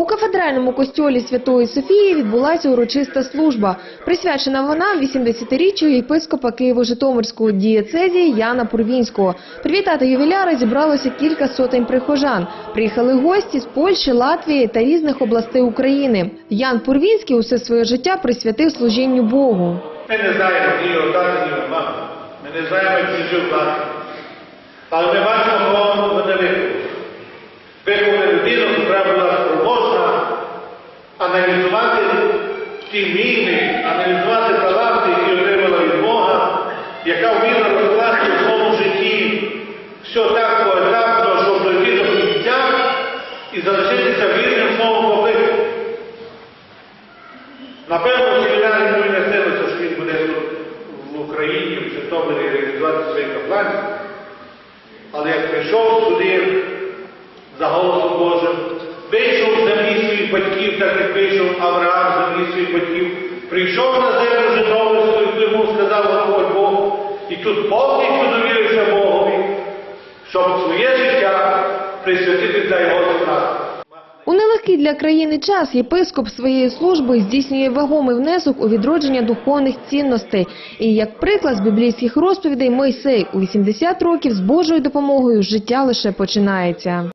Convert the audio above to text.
У кафедральному костьолі Святої Софії відбулася урочиста служба. Присвячена вона 80-річчю єпископа Києво-Житомирського дієцезії Яна Пурвінського. Привітати ювіляра зібралося кілька сотень прихожан. Приїхали гості з Польщі, Латвії та різних областей України. Ян Пурвінський усе своє життя присвятив служінню Богу. Ми не знаємо ні отати, ні мами. Ми не знаємо, він жив. Але ми ті війни, аналізувати таланти, які отримала від Бога, яка вміла розкласти в своєму житті все так поетапно, щоб дойти до кінця і залишитися вірним своєму поклику. Напевно, йому не снилося, що він буде в Україні, в Житомирі реалізувати свої капланці. Але як прийшов сюди за голосом Божим, вийшов з землі своїх батьків, так як вийшов Авраам своїх батьків, прийшов на землю Житомирську, і йому сказав Господь Бог, і тут повністю довірився Богові, щоб своє життя присвятити для його справи. У нелегкий для країни час єпископ своєю службою здійснює вагомий внесок у відродження духовних цінностей. І як приклад з біблійських розповідей Мойсей у 80 років з Божою допомогою життя лише починається.